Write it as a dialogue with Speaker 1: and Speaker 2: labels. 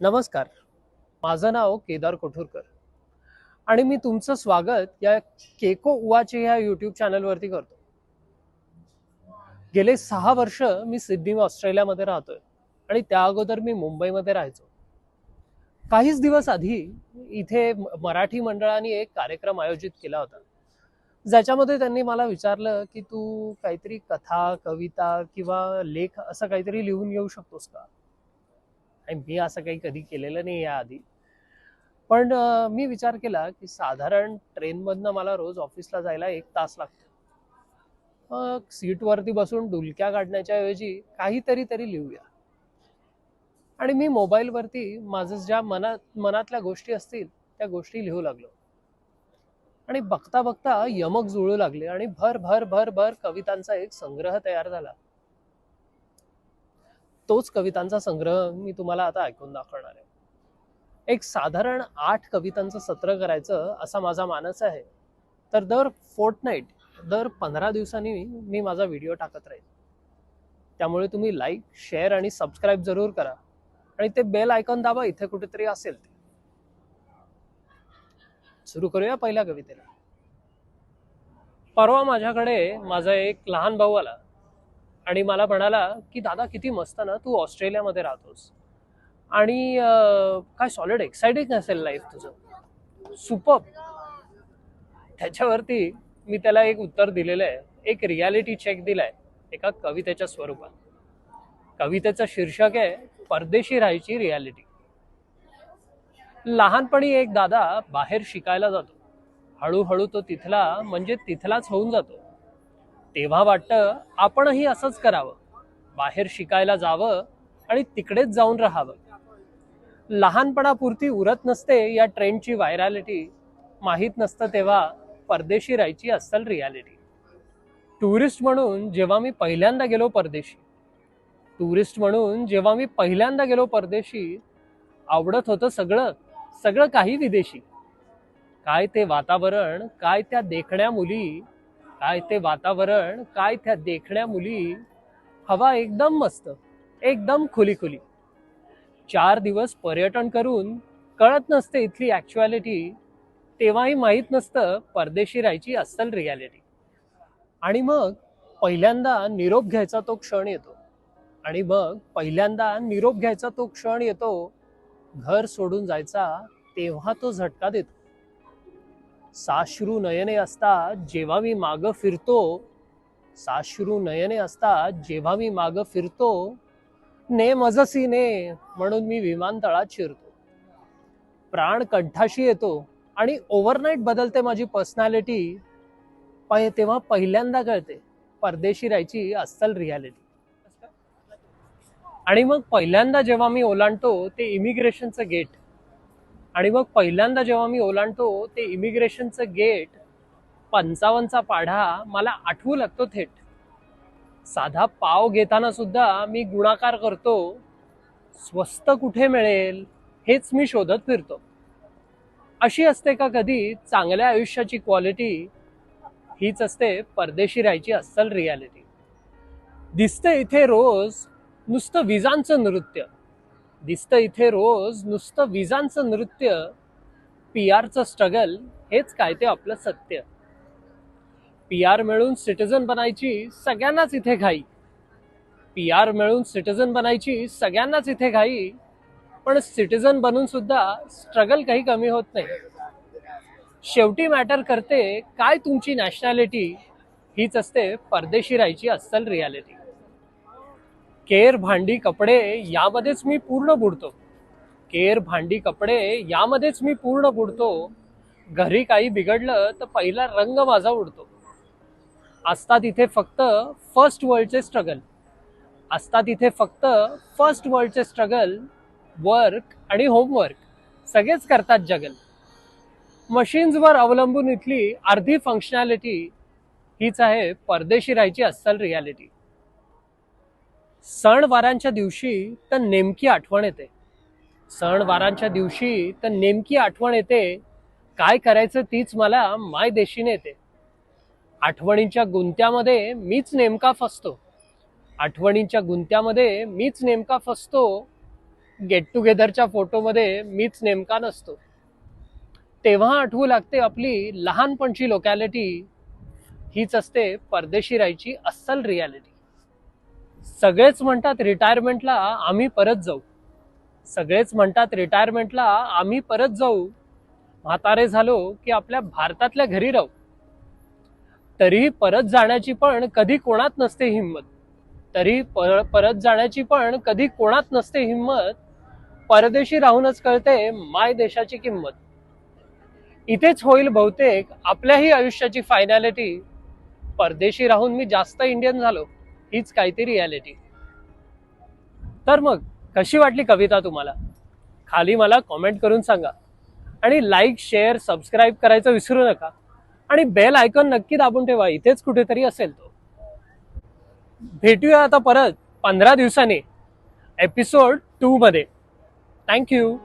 Speaker 1: नमस्कार. माझं नाव केदार कोठूरकर. आणि मी तुमचं स्वागत या केको उवाचे या युट्यूब चॅनलवरती करतो. गेले सहा वर्ष मी सिडनी ऑस्ट्रेलियामध्ये राहतोय. आणि त्या अगोदर मी मुंबईमध्ये राहायचो. काहीच दिवस आधी इथे मराठी मंडळाने एक कार्यक्रम आयोजित केला होता. ज्याच्यामध्ये त्यांनी मला विचारलं की तू काहीतरी कथा कविता किंवा लेख असं काहीतरी लिहून येऊ शकतोस का? आणि मी असं काही कधी केलेलं नाही याआधी पण मी विचार केला की साधारण ट्रेनमधनं मला रोज ऑफिसला जायला एक तास लागतो. मग सीटवरती बसून डुलक्या काढण्याच्या ऐवजी काहीतरी तरी लिहूया. आणि मी मोबाईलवरती माझं ज्या मनात मनातल्या गोष्टी असतील त्या गोष्टी लिहू लागलो. आणि बघता बघता यमक जुळू लागले आणि भर भर भर भर कवितांचा एक संग्रह तयार झाला. तोच कवितांचा संग्रह मी तुम्हाला आता ऐकून दाखवणार आहे. एक साधारण आठ कवितांचं सत्र करायचं असा माझा मानस आहे. तर दर फोर्टनाईट दर पंधरा दिवसांनी मी माझा व्हिडिओ टाकत राहील त्यामुळे तुम्ही लाईक शेअर आणि सबस्क्राईब जरूर करा. आणि ते बेल आयकॉन दाबा इथे कुठेतरी असेल ते. सुरू करूया पहिल्या कवितेला. परवा माझ्याकडे माझा एक लहान भाऊ आला. आणि मला म्हणाला की दादा किती मस्त ना तू ऑस्ट्रेलियामध्ये राहतोस. आणि काय सॉलिड एक्सायटिंग असेल लाईफ तुझं. सुपर त्याच्यावरती मी त्याला एक उत्तर दिलेलं आहे. एक रियालिटी चेक दिलाय एका कवितेच्या स्वरूपात. कवितेचं शीर्षक आहे परदेशी राहायची रियालिटी लहानपणी एक दादा बाहेर शिकायला जातो. हळूहळू तो तिथला म्हणजे तिथलाच होऊन जातो. तेव्हा वाटतं आपणही असंच करावं. बाहेर शिकायला जावं आणि तिकडेच जाऊन राहावं. लहानपणापुरती उरत नसते या ट्रेंडची व्हायरॅलिटी. माहीत नसतं तेव्हा परदेशी राहायची अस्सल रियालिटी. टुरिस्ट म्हणून जेव्हा मी पहिल्यांदा गेलो परदेशी टुरिस्ट म्हणून जेव्हा मी पहिल्यांदा गेलो परदेशी आवडत होतं सगळं सगळं काही विदेशी. काय ते वातावरण काय त्या देखण्या मुली काय ते वातावरण काय त्या देखण्या मुली. हवा एकदम मस्त एकदम खुली खुली चार दिवस पर्यटन करून कळत नसते इथली ॲक्च्युअलिटी तेव्हाही माहीत नसतं परदेशी राहायची अस्सल रियालिटी आणि मग पहिल्यांदा निरोप घ्यायचा तो क्षण येतो. आणि मग पहिल्यांदा निरोप घ्यायचा तो क्षण येतो. घर सोडून जायचा तेव्हा तो झटका देतो. साश्रू नयने असता जेव्हा मी माग फिरतो साश्रू नयने असता जेव्हा मी माग फिरतो ने मजसी ने म्हणून मी विमानतळात शिरतो. प्राण कंठाशी येतो आणि ओव्हरनाईट बदलते माझी पर्सनॅलिटी तेव्हा पहिल्यांदा कळते परदेशी राहायची अस्सल रियालिटी आणि मग पहिल्यांदा जेव्हा मी ओलांडतो ते इमिग्रेशनचं गेट आणि मग पहिल्यांदा जेव्हा मी ओलांडतो ते इमिग्रेशनचं गेट पंचावन्नचा पाढा मला आठवू लागतो थेट. साधा पाव घेताना सुद्धा मी गुणाकार करतो स्वस्त कुठे मिळेल? हेच मी शोधत फिरतो. अशी असते का कधी? चांगल्या आयुष्याची क्वालिटी हीच असते परदेशी राहायची अस्सल रियालिटी दिसते इथे रोज नुसतं विजांचं नृत्य. दिसतं इथे रोज नुसतं विजांचं नृत्य पी आरचं स्ट्रगल हेच काय ते आपलं सत्य. पी आर मिळून सिटीजन बनायची सगळ्यांनाच इथे घाई. पी आर मिळून सिटीजन बनायची सगळ्यांनाच इथे घाई. पण सिटीजन बनून सुद्धा स्ट्रगल काही कमी होत नाही. शेवटी मॅटर करते काय तुमची नॅशनॅलिटी हीच असते परदेशी राहायची अस्सल रियालिटी केर भांडी कपडे यामध्येच मी पूर्ण बुडतो. केर भांडी कपडे यामध्येच मी पूर्ण बुडतो. घरी काही बिघडलं तर पहिला रंग माझा उडतो. असतात इथे फक्त फर्स्ट वर्ल्डचे स्ट्रगल असतात इथे फक्त फर्स्ट वर्ल्डचे स्ट्रगल वर्क आणि होमवर्क सगळेच करतात जगल मशीन्सवर अवलंबून इथली अर्धी फंक्शनॅलिटी हीच आहे परदेशी राहायची अस्सल रियालिटी सणवारांच्या दिवशी तर नेमकी आठवण येते. सणवारांच्या दिवशी तर नेमकी आठवण येते. काय करायचं तीच मला माय देशीने येते. आठवणींच्या गुंत्यामध्ये मीच नेमका फसतो. आठवणींच्या गुंत्यामध्ये मीच नेमका फसतो. गेट टुगेदरच्या फोटोमध्ये मीच नेमका नसतो. तेव्हा आठवू लागते आपली लहानपणची लोकॅलिटी हीच असते परदेशी राहायची अस्सल रियालिटी सगळेच म्हणतात रिटायरमेंटला आम्ही परत जाऊ. सगळेच म्हणतात रिटायरमेंटला आम्ही परत जाऊ. म्हातारे झालो की आपल्या भारतातल्या घरी राहू. तरीही परत जाण्याची पण कधी कोणात नसते हिंमत. तरी पर परत जाण्याची पण कधी कोणात नसते हिंमत. परदेशी राहूनच कळते माय देशाची किंमत. इथेच होईल बहुतेक आपल्याही आयुष्याची फायनॅलिटी परदेशी राहून मी जास्त इंडियन झालो. हीच काहीतरी रियालिटी तर मग कशी वाटली कविता तुम्हाला? खाली मला कॉमेंट करून सांगा. आणि लाईक शेअर सबस्क्राईब करायचं विसरू नका. आणि बेल आयकॉन नक्की दाबून ठेवा इथेच कुठेतरी असेल तो. भेटूया आता परत पंधरा दिवसांनी. एपिसोड टू मध्ये. थँक्यू